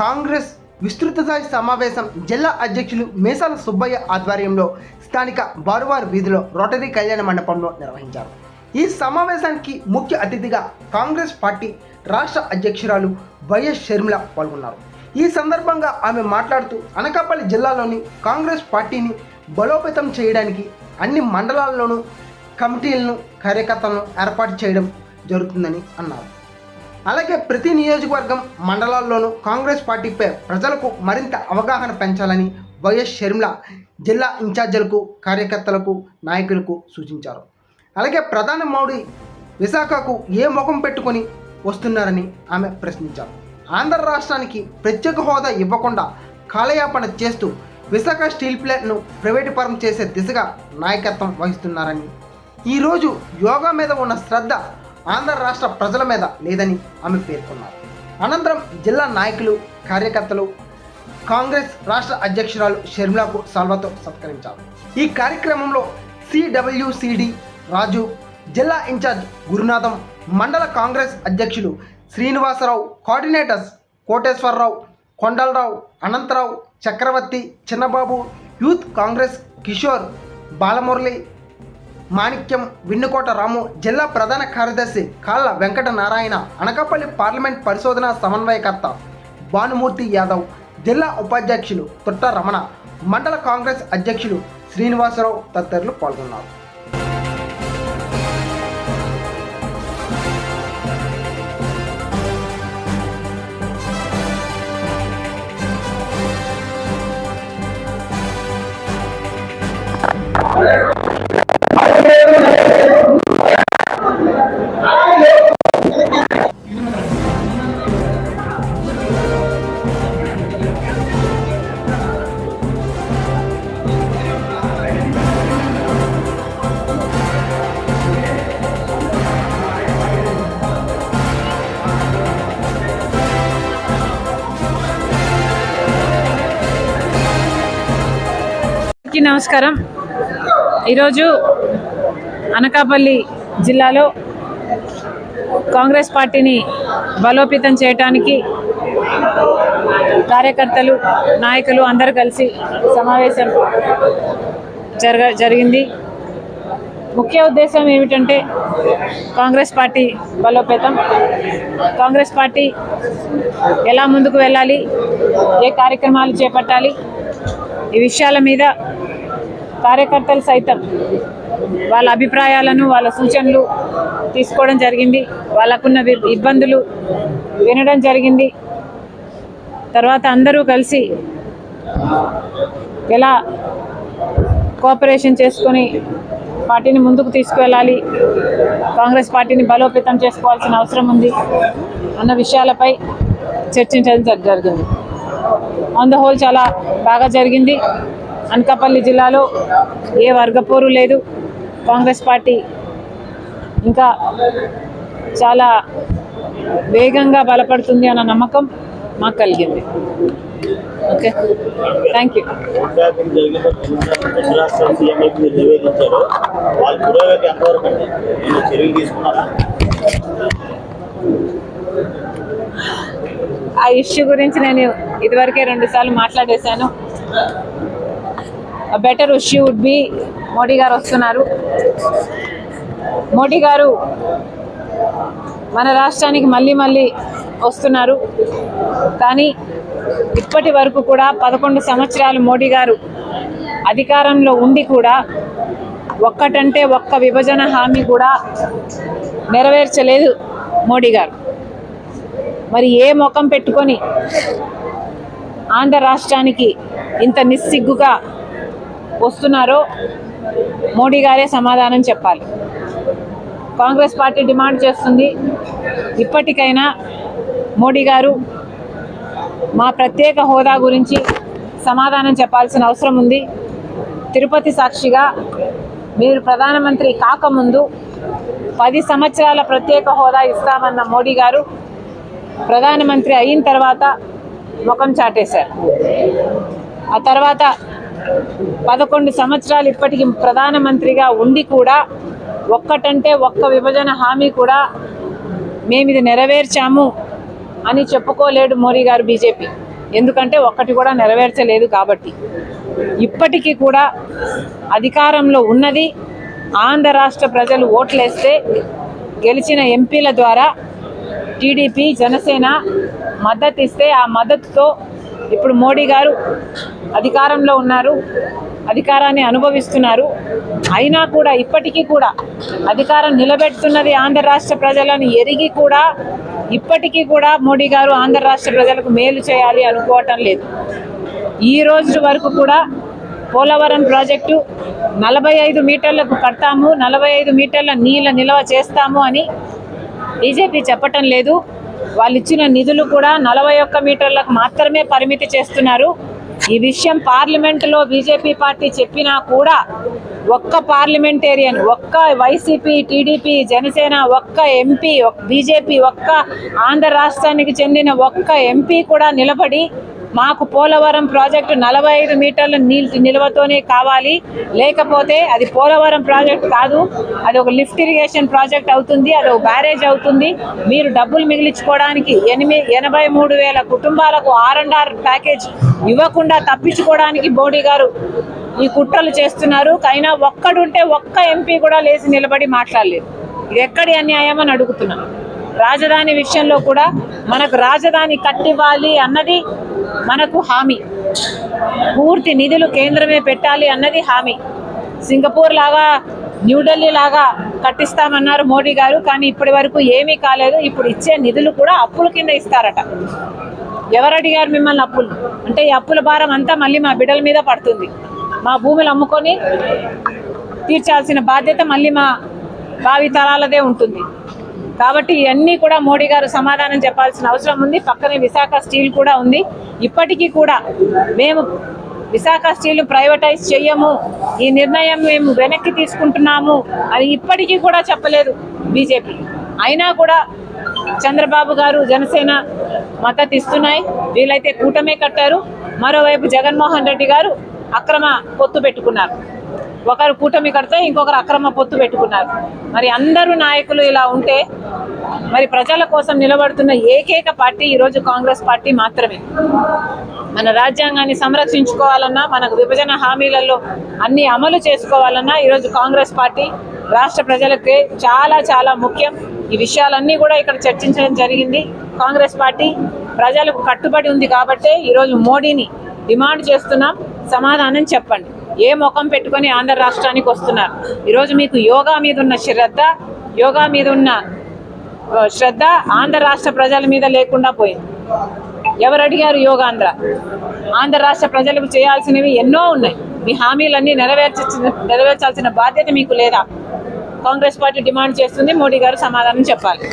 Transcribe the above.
కాంగ్రెస్ విస్తృత స్థాయి సమావేశం జిల్లా అధ్యక్షులు మేసాల సుబ్బయ్య ఆధ్వర్యంలో స్థానిక బారువారు వీధిలో రోటరీ కళ్యాణ మండపంలో నిర్వహించారు. ఈ సమావేశానికి ముఖ్య అతిథిగా కాంగ్రెస్ పార్టీ రాష్ట్ర అధ్యక్షురాలు వైఎస్ షర్మిల పాల్గొన్నారు. ఈ సందర్భంగా ఆమె మాట్లాడుతూ అనకాపల్లి జిల్లాలోని కాంగ్రెస్ పార్టీని బలోపేతం చేయడానికి అన్ని మండలాల్లోనూ కమిటీలను కార్యకర్తలను ఏర్పాటు చేయడం జరుగుతుందని అన్నారు. అలాగే ప్రతి నియోజకవర్గం మండలాల్లోనూ కాంగ్రెస్ పార్టీపై ప్రజలకు మరింత అవగాహన పెంచాలని వైఎస్ షర్మిల జిల్లా ఇన్ఛార్జీలకు కార్యకర్తలకు నాయకులకు సూచించారు. అలాగే ప్రధాని మోడీ విశాఖకు ఏ ముఖం పెట్టుకొని వస్తున్నారని ఆమె ప్రశ్నించారు. ఆంధ్ర రాష్ట్రానికి ప్రత్యేక హోదా ఇవ్వకుండా కాలయాపన చేస్తూ విశాఖ స్టీల్ ప్లాంట్ను ప్రైవేటుపరం చేసే దిశగా నాయకత్వం వహిస్తున్నారని. ఈరోజు యోగా మీద ఉన్న శ్రద్ధ ఆంధ్ర రాష్ట్ర ప్రజల మీద లేదని ఆమె పేర్కొన్నారు. అనంతరం జిల్లా నాయకులు కార్యకర్తలు కాంగ్రెస్ రాష్ట్ర అధ్యక్షురాలు షర్మిలాకు సల్వాతో సత్కరించారు. ఈ కార్యక్రమంలో సిడబ్ల్యూసిడి రాజు జిల్లా ఇన్ఛార్జ్ గురునాథం మండల కాంగ్రెస్ అధ్యక్షులు Srinivasarao coordinators Koteswararao Kondalarao Anantharao Chakravarthi Chinnababu youth Congress Kishore Balamurali Manikyam Vinnukota Ramu జిల్లా ప్రధాన కార్యదర్శి కాళ్ళ వెంకట నారాయణ అనకాపల్లి పార్లమెంట్ పరిశోధన సమన్వయకర్త భానుమూర్తి యాదవ్ జిల్లా ఉపాధ్యక్షులు తొట్ట రమణ మండల కాంగ్రెస్ అధ్యక్షులు శ్రీనివాసరావు తదితరులు పాల్గొన్నారు. అందరికీ నమస్కారం. ఈరోజు అనకాపల్లి జిల్లాలో కాంగ్రెస్ పార్టీని బలోపేతం చేయటానికి కార్యకర్తలు నాయకులు అందరు కలిసి సమావేశం జరగ జరిగింది. ముఖ్య ఉద్దేశం ఏమిటంటే కాంగ్రెస్ పార్టీ బలోపేతం. కాంగ్రెస్ పార్టీ ఎలా ముందుకు వెళ్ళాలి? ఏ కార్యక్రమాలు చేపట్టాలి? ఈ విషయాల మీద కార్యకర్తలు సైతం వాళ్ళ అభిప్రాయాలను వాళ్ళ సూచనలు తీసుకోవడం జరిగింది. వాళ్ళకున్న వి- ఇబ్బందులు వినడం జరిగింది. తర్వాత అందరూ కలిసి ఎలా కోఆపరేషన్ చేసుకొని పార్టీని ముందుకు తీసుకువెళ్ళాలి కాంగ్రెస్ పార్టీని బలోపేతం చేసుకోవాల్సిన అవసరం ఉంది అన్న విషయాలపై చర్చించడం జరిగింది. ఆన్ ద హోల్ చాలా బాగా జరిగింది. అనకాపల్లి జిల్లాలో ఏ వర్గపోరు లేదు. కాంగ్రెస్ పార్టీ ఇంకా చాలా వేగంగా బలపడుతుంది అన్న నమ్మకం మాకు కలిగింది. ఓకే. థ్యాంక్ యూ ఆ ఇష్యూ గురించి నేను ఇదివరకే రెండు సార్లు మాట్లాడేశాను. Better issue would be Modi గారు వస్తున్నారు. మోడీ గారు మన రాష్ట్రానికి మళ్ళీ మళ్ళీ వస్తున్నారు. కానీ ఇప్పటి వరకు కూడా పదకొండు సంవత్సరాలు మోడీ గారు అధికారంలో ఉండి కూడా ఒక్కటంటే ఒక్క విభజన హామీ కూడా నెరవేర్చలేదు మోడీ గారు. మరి ఏ ముఖం పెట్టుకొని ఆంధ్ర రాష్ట్రానికి ఇంత నిస్సిగ్గుగా వస్తున్నారో మోడీ గారే సమాధానం చెప్పాలి. కాంగ్రెస్ పార్టీ డిమాండ్ చేస్తుంది. ఇప్పటికైనా మోడీ గారు మా ప్రత్యేక హోదా గురించి సమాధానం చెప్పాల్సిన అవసరం ఉంది. తిరుపతి సాక్షిగా మీరు ప్రధానమంత్రి కాకముందు పది సంవత్సరాల ప్రత్యేక హోదా ఇస్తామన్న మోడీ గారు ప్రధానమంత్రి అయిన తర్వాత ముఖం చాటేశారు. ఆ తర్వాత పదకొండు సంవత్సరాలు ఇప్పటికి ప్రధానమంత్రిగా ఉండి కూడా ఒక్కటంటే ఒక్క విభజన హామీ కూడా మేము ఇది నెరవేర్చాము అని చెప్పుకోలేడు మోడీ గారు బీజేపీ. ఎందుకంటే ఒక్కటి కూడా నెరవేర్చలేదు కాబట్టి. ఇప్పటికీ కూడా అధికారంలో ఉన్నది ఆంధ్ర రాష్ట్ర ప్రజలు ఓట్లేస్తే గెలిచిన ఎంపీల ద్వారా టీడీపీ జనసేన మద్దతు ఇస్తే ఆ మద్దతుతో ఇప్పుడు మోడీ గారు అధికారంలో ఉన్నారు అధికారాన్ని అనుభవిస్తున్నారు. అయినా కూడా ఇప్పటికీ కూడా అధికారం నిలబెడుతున్నది ఆంధ్ర రాష్ట్ర ప్రజలను ఎరిగి కూడా ఇప్పటికీ కూడా మోడీ గారు ఆంధ్ర రాష్ట్ర ప్రజలకు మేలు చేయాలి అనుకోవటం లేదు. ఈ రోజు వరకు కూడా పోలవరం ప్రాజెక్టు నలభై ఐదు మీటర్లకు కడతాము నలభై ఐదు మీటర్ల నీళ్ళ నిల్వ చేస్తాము అని బీజేపీ చెప్పటం లేదు. వాళ్ళు ఇచ్చిన నిధులు కూడా నలభై ఒక్క మీటర్లకు మాత్రమే పరిమితి చేస్తున్నారు. ఈ విషయం పార్లమెంటులో బీజేపీ పార్టీ చెప్పినా కూడా ఒక్క పార్లమెంటేరియన్ ఒక్క వైసీపీ టీడీపీ జనసేన ఒక్క ఎంపీ బీజేపీ ఒక్క ఆంధ్ర రాష్ట్రానికి చెందిన ఒక్క ఎంపీ కూడా నిలబడి మాకు పోలవరం ప్రాజెక్టు నలభై ఐదు మీటర్ల నీళ్ళు నిల్వతోనే కావాలి. లేకపోతే అది పోలవరం ప్రాజెక్ట్ కాదు. అది ఒక లిఫ్ట్ ఇరిగేషన్ ప్రాజెక్ట్ అవుతుంది. అది ఒక బ్యారేజ్ అవుతుంది. మీరు డబ్బులు మిగిలించుకోవడానికి ఎనిమిది ఎనభై మూడు వేల కుటుంబాలకు ఆర్ అండ్ ఆర్ ప్యాకేజ్ ఇవ్వకుండా తప్పించుకోవడానికి మోడీ గారు ఈ కుట్రలు చేస్తున్నారు. అయినా ఒక్కడుంటే ఒక్క ఎంపీ కూడా లేచి నిలబడి మాట్లాడలేదు. ఇది ఎక్కడి అన్యాయం అని అడుగుతున్నాను. రాజధాని విషయంలో కూడా మనకు రాజధాని కట్టివ్వాలి అన్నది మనకు హామీ. పూర్తి నిధులు కేంద్రమే పెట్టాలి అన్నది హామీ. సింగపూర్ లాగా న్యూఢిల్లీ లాగా కట్టిస్తామన్నారు మోడీ గారు కానీ ఇప్పటి వరకు ఏమీ కాలేదు. ఇప్పుడు ఇచ్చే నిధులు కూడా అప్పుల కింద ఇస్తారట. ఎవరు అడిగారు మిమ్మల్ని అప్పులు? అంటే ఈ అప్పుల భారం అంతా మళ్ళీ మా బిడ్డల మీద పడుతుంది. మా భూములు అమ్ముకొని తీర్చాల్సిన బాధ్యత మళ్ళీ మా భావి తరాలదే ఉంటుంది. కాబట్టి ఇవన్నీ కూడా మోడీ గారు సమాధానం చెప్పాల్సిన అవసరం ఉంది. పక్కనే విశాఖ స్టీల్ కూడా ఉంది. ఇప్పటికీ కూడా మేము విశాఖ స్టీల్ ప్రైవేటైజ్ చెయ్యము. ఈ నిర్ణయం మేము వెనక్కి తీసుకుంటున్నాము అని ఇప్పటికీ కూడా చెప్పలేదు బీజేపీ. అయినా కూడా చంద్రబాబు గారు జనసేన మద్దతు ఇస్తున్నాయి. వీళ్ళైతే కూటమే కట్టారు. మరోవైపు జగన్మోహన్ రెడ్డి గారు అక్రమ పొత్తు పెట్టుకున్నారు. ఒకరు కూటమి కడితే ఇంకొకరు అక్రమ పొత్తు పెట్టుకున్నారు. మరి అందరూ నాయకులు ఇలా ఉంటే మరి ప్రజల కోసం నిలబడుతున్న ఏకైక పార్టీ ఈరోజు కాంగ్రెస్ పార్టీ మాత్రమే. మన రాజ్యాంగాన్ని సంరక్షించుకోవాలన్నా మనకు విభజన హామీలలో అన్ని అమలు చేసుకోవాలన్నా ఈరోజు కాంగ్రెస్ పార్టీ రాష్ట్ర ప్రజలకి చాలా చాలా ముఖ్యం. ఈ విషయాలన్నీ కూడా ఇక్కడ చర్చించడం జరిగింది. కాంగ్రెస్ పార్టీ ప్రజలకు కట్టుబడి ఉంది కాబట్టే ఈరోజు మోడీని డిమాండ్ చేస్తున్నాం. సమాధానం చెప్పండి. ఏ ముఖం పెట్టుకొని ఆంధ్ర రాష్ట్రానికి వస్తున్నారు. ఈరోజు మీకు యోగా మీద ఉన్న శ్రద్ధ యోగా మీద ఉన్న శ్రద్ధ ఆంధ్ర రాష్ట్ర ప్రజల మీద లేకుండా పోయింది. ఎవరు అడిగారు యోగాంధ్ర ఆంధ్ర? రాష్ట్ర ప్రజలకు చేయాల్సినవి ఎన్నో ఉన్నాయి. మీ హామీలన్నీ నెరవేర్చ నెరవేర్చాల్సిన బాధ్యత మీకు లేదా? కాంగ్రెస్ పార్టీ డిమాండ్ చేస్తుంది మోడీ గారు సమాధానం చెప్పాలి.